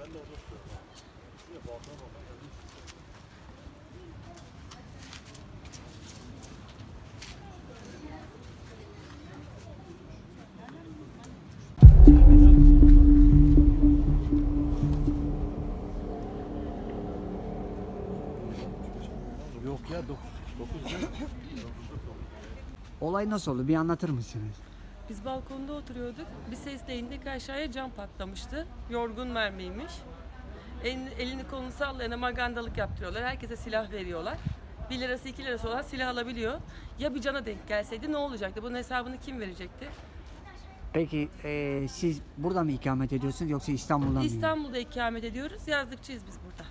Ben de orada tutuyorum. Şuraya balkona bak. Yok ya 9 9 Olay nasıl oldu? Bir anlatır mısınız? Biz balkonda oturuyorduk. Bir sesle indik aşağıya cam patlamıştı. Yorgun mermiymiş. Elini, elini kolunu sallayana magandalık yaptırıyorlar. Herkese silah veriyorlar. 1 lirası 2 lirası olan silah alabiliyor. Ya bir cana denk gelseydi ne olacaktı? Bunun hesabını kim verecekti? Peki e, siz burada mı ikamet ediyorsunuz yoksa İstanbul'dan mı? İstanbul'da ikamet ediyoruz. Yazlıkçıyız biz burada.